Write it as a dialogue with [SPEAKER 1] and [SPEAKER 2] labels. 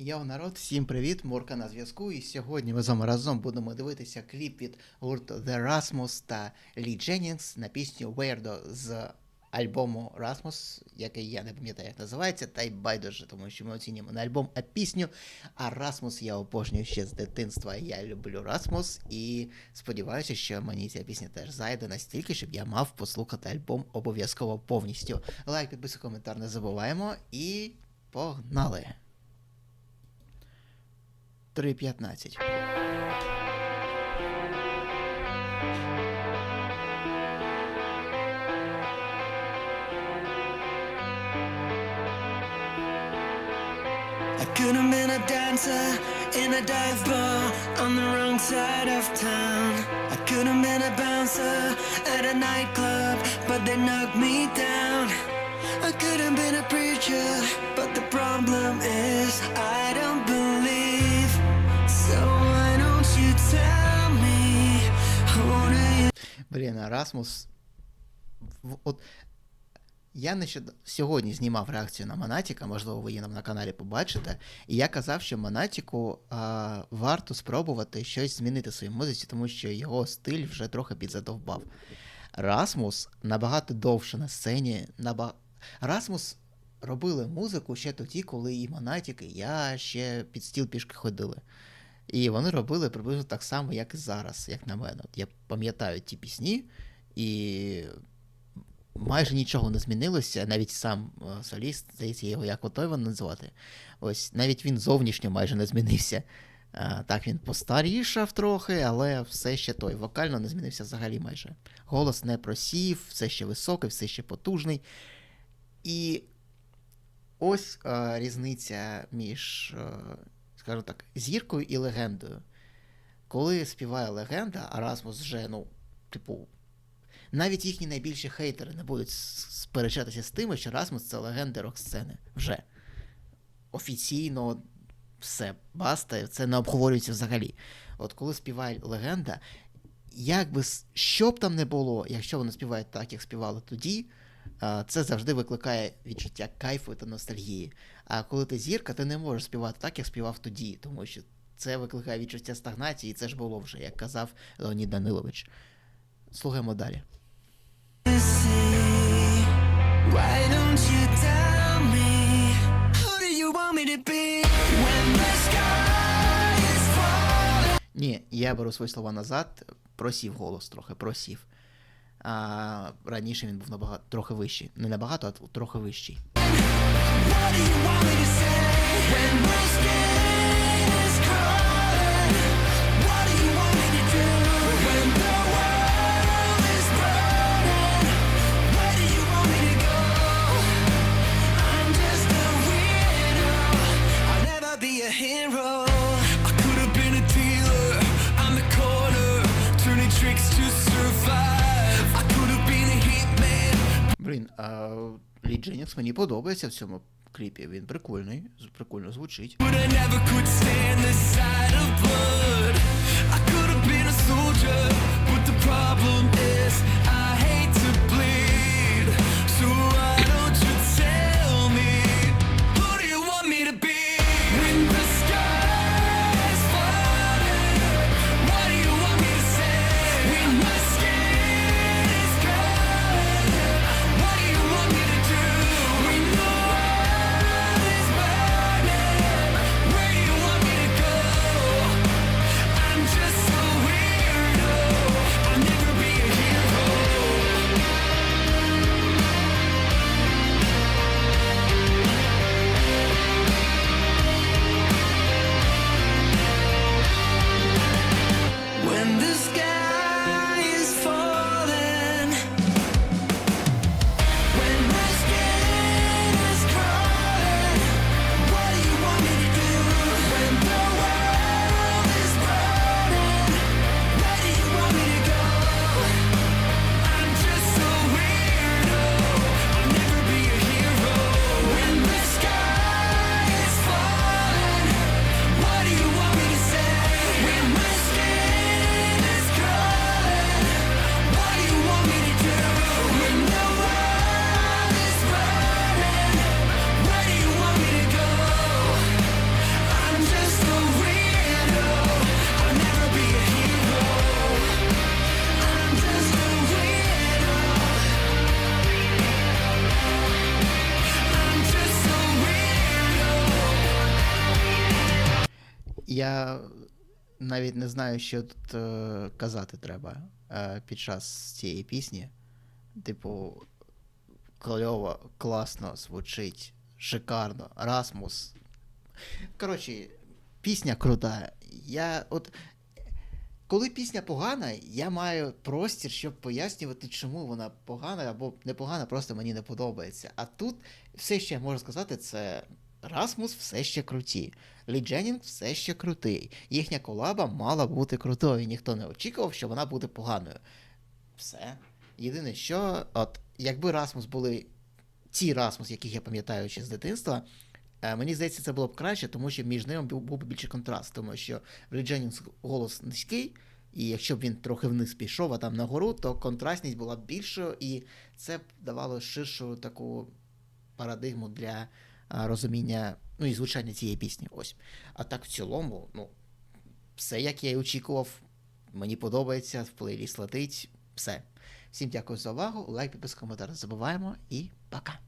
[SPEAKER 1] Йоу, народ, всім привіт, Мурка на зв'язку. І сьогодні ми з вами разом будемо дивитися кліп від гурту The Rasmus та Лі Дженнінгс на пісню Weirdo з альбому Rasmus, який я не пам'ятаю, як називається, та й байдуже, тому що ми оцінюємо не альбом, а пісню. А Rasmus я обожнюю ще з дитинства. Я люблю Rasmus і сподіваюся, що мені ця пісня теж зайде настільки, щоб я мав послухати альбом обов'язково повністю. Лайк, підписуй, коментар не забуваємо і погнали! 3.15.
[SPEAKER 2] I could have been a dancer in a dive bar on the wrong side of town. I could have been a bouncer at a nightclub, but they knocked me down. I could have been a preacher, but the problem is
[SPEAKER 1] Расмус. От я нещодавно сьогодні знімав реакцію на Монатіка, можливо, ви її нам на каналі побачите. І я казав, що Монатіку а, варто спробувати щось змінити в своїй музиці, тому що його стиль вже трохи підзадовбав. Расмус набагато довше на сцені. Наба... Расмус робили музику ще тоді, коли і Монатік, і я ще під стіл пішки ходили. І вони робили приблизно так само, як і зараз, як на мене. От я пам'ятаю ті пісні, і майже нічого не змінилося. Навіть сам е, соліст, здається, його як Отойван називати. Ось навіть він зовнішньо майже не змінився. Так, він постарішав трохи, але все ще той. Вокально не змінився взагалі майже. Голос не просів, все ще високий, все ще потужний. І ось е, різниця між, е, скажімо так, зіркою і легендою. Коли співає легенда, а Расмус вже, ну, типу, навіть їхні найбільші хейтери не будуть сперечатися з тими, що Расмус це легенда рок-сцени. Вже. Офіційно все, баста, це не обговорюється взагалі. От коли співає легенда, як би що б там не було, якщо вони співають так, як співали тоді, це завжди викликає відчуття кайфу та ностальгії. А коли ти зірка, ти не можеш співати так, як співав тоді, тому що це викликає відчуття стагнації, і це ж було вже, як казав Леонід Данилович. Слухаємо далі. Ні, я беру свої слова назад, просів голос трохи, просів. А раніше він був набагато трохи вищий. Не набагато, а трохи вищий.
[SPEAKER 2] What do you want me to say when we're skin
[SPEAKER 1] Блін, а Лі Дженнінгс мені подобається в цьому кліпі. Він прикольний, прикольно звучить. Я навіть не знаю, що тут е, казати треба е, під час цієї пісні. Типу, кльово, класно звучить, шикарно. Расмус. Коротше, пісня крута. Я от. Коли пісня погана, я маю простір, щоб пояснювати, чому вона погана або не погана, просто мені не подобається. А тут все, що я можу сказати, це Расмус все ще круті. Лі Дженнінг все ще крутий. Їхня колаба мала бути крутою. Ніхто не очікував, що вона буде поганою. Все. Єдине, що, от, якби Расмус були ті Расмус, яких я пам'ятаю ще з дитинства, е, мені здається, це було б краще, тому що між ними був, був би більший контраст, тому що в Лі Дженнінгс голос низький, і якщо б він трохи вниз пішов, а там нагору, то контрастність була б більшою, і це б давало ширшу таку парадигму для розуміння, ну і звучання цієї пісні. Ось. А так в цілому, ну, все як я і очікував. Мені подобається, в плейліст летить. Все. Всім дякую за увагу. Лайк, підпис, коментар забуваємо і пока.